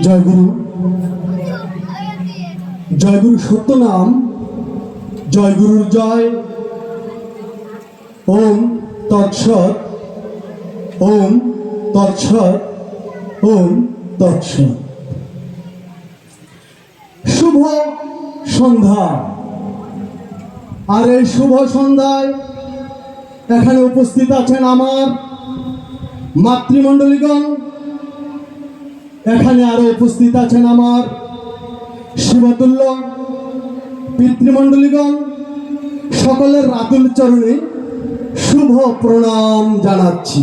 জয়গুরু। জয়গুরু সত্য নাম জয়গুরুর জয়। ওম তৎসৎ ওম তৎসৎ ওম তৎসৎ। শুভ সন্ধ্যা। আর এই শুভ সন্ধ্যায় এখানে উপস্থিত আছেন আমার মাতৃমণ্ডলীগণ এখানে আরও উপস্থিত আছেন আমার শিবতুল্য পিতৃমণ্ডলীগণ, সকলের রাতুল চরণে শুভ প্রণাম জানাচ্ছি।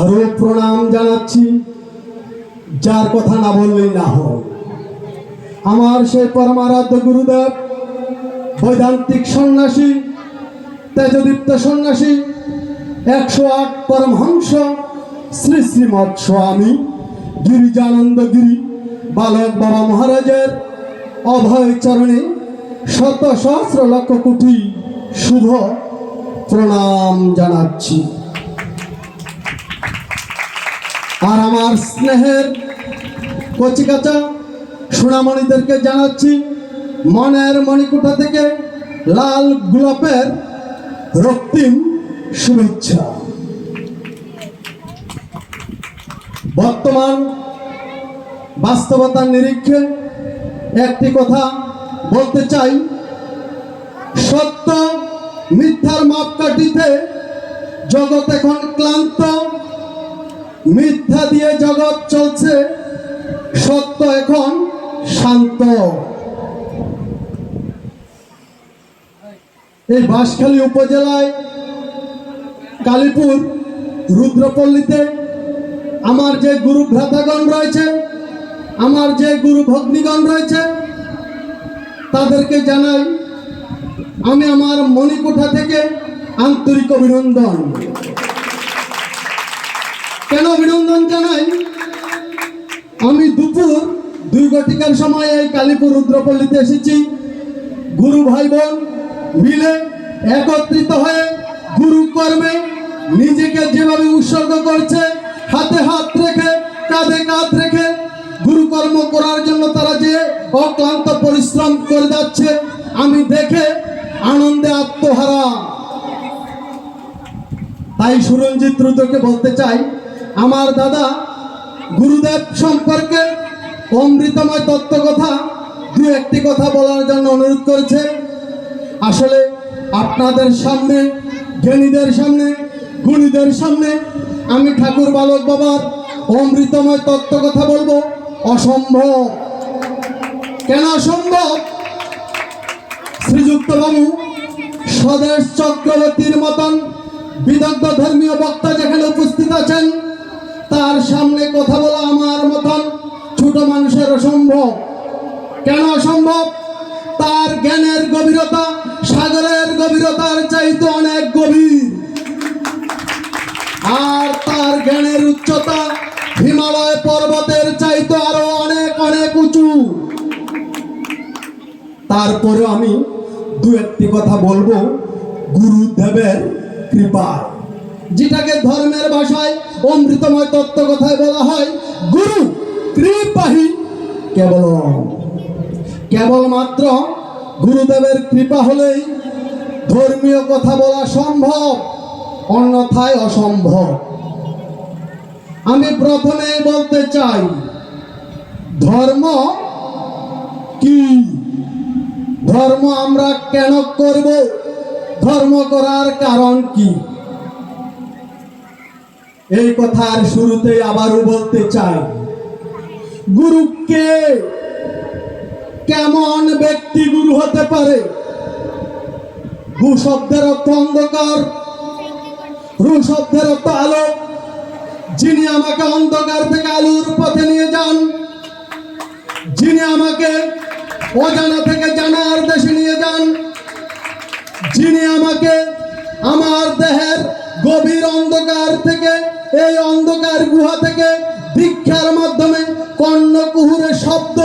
আরও প্রণাম জানাচ্ছি, যার কথা না বললেই না হয়। আমার সেই পরমারাধ্য গুরুদেব, বৈদান্তিক সন্ন্যাসী, তেজদীপ্ত সন্ন্যাসী, একশো আট পরমহংস শ্রী শ্রীমৎ স্বামী গিরিজানন্দ গিরি বালক বাবা মহারাজের অভয় চরণে শত সহস্র লক্ষ কোটি শুভ প্রণাম জানাচ্ছি। আর আমার স্নেহের কচিকাচা সোনামণিদেরকে জানাচ্ছি, মনের মণিকুঠা থেকে লাল গোলাপের রক্তিম শুভেচ্ছা। বর্তমান বাস্তবতার নিরীক্ষে একটি কথা বলতে চাই। সত্য, মিথ্যার মাপকাঠিতে জগৎ এখন ক্লান্ত। মিথ্যা দিয়ে জগৎ চলছে, সত্য এখন শান্ত। এই বাঁশখালী উপজেলায় কালীপুর, রুদ্রপল্লীতে আমার যে গুরু ভ্রাতাগণ রয়েছে, আমার যে গুরু ভগ্নীগণ রয়েছে, তাদেরকে জানাই আমি আমার মণিকোঠা থেকে আন্তরিক অভিনন্দন। কেন অভিনন্দন জানাই? আমি দুপুর দুই ঘটিকার সময় এই কালীপুর রুদ্রপল্লীতে এসেছি। গুরু ভাই বোন মিলে একত্রিত হয়ে গুরু কর্মে নিজেকে যেভাবে উৎসর্গ করছে হাতে হাত রেখে, কাঁধে কাঁধ রেখে গুরুকর্ম করার জন্য তারা যে অক্লান্ত পরিশ্রম করে যাচ্ছে, আমি দেখে আনন্দে আত্মহারা। তাই সুরঞ্জিত রুদ্রকে বলতে চাই, আমার দাদা গুরুদেব সম্পর্কে অমৃতময় তত্ত্ব কথা দু একটি কথা বলার জন্য অনুরোধ করেছে। আসলে আপনাদের সামনে, জ্ঞানীদের সামনে, গুণীদের সামনে আমি ঠাকুর বালক বাবার অমৃতময় তত্ত্ব কথা বলব। অসম্ভব। কেন অসম্ভব? শ্রীযুক্ত বাবু, স্বদেশ চক্রবর্তীর মতন বিদগ্ধ ধর্মীয় বক্তা যেখানে উপস্থিত আছেন, তার সামনে কথা বলা আমার মতন ছোট মানুষের অসম্ভব। কেন অসম্ভব? তার জ্ঞানের গভীরতা, সাগরের গভীরতার চাইতে অনেক গভীর। আর তার জ্ঞানের উচ্চতা হিমালয় পর্বতের চাইতে আরও অনেক অনেক উঁচু। তারপরে আমি দু একটি কথা বলব, গুরুদেবের কৃপা যেটাকে ধর্মের ভাষায় অমৃতময় তত্ত্ব কথায় বলা হয়, গুরু কৃপাহি কেবল কেবলমাত্র গুরুদেবের কৃপা হলেই ধর্মীয় কথা বলা সম্ভব। অন্যথায় অসম্ভব। আমি প্রথমে বলতে চাই, ধর্ম কি? ধর্ম আমরা কেন করব? ধর্ম করার কারণ কি? এই কথার শুরুতে আবারও বলতে চাই, গুরু কে? কেমন ব্যক্তি গুরু হতে পারে? গু শব্দের অর্থ অন্ধকার। রু শব্দের অর্থ আলো। যিনি আমাকে অন্ধকার থেকে আলোর পথে নিয়ে যান, যিনি আমাকে অজানা থেকে জানার দেশে নিয়ে যান, যিনি আমাকে আমার দেহের গভীর অন্ধকার থেকে, এই অন্ধকার গুহা থেকে দীক্ষার মাধ্যমে কর্ণকুহুরের শব্দ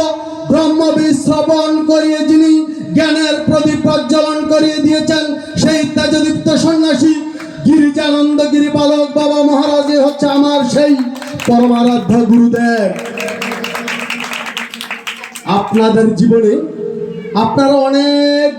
ব্রহ্মবীজ শ্রবণ করিয়ে যিনি জ্ঞানের প্রদীপ প্রজ্বলন করিয়ে দিয়েছেন, সেই তেজদীপ্ত সন্ন্যাসী গিরিজানন্দ গিরিপালক বাবা মহারাজে হচ্ছে আমার সেই পরমারাধ্য গুরুদেব। আপনাদের জীবনে আপনারা অনেক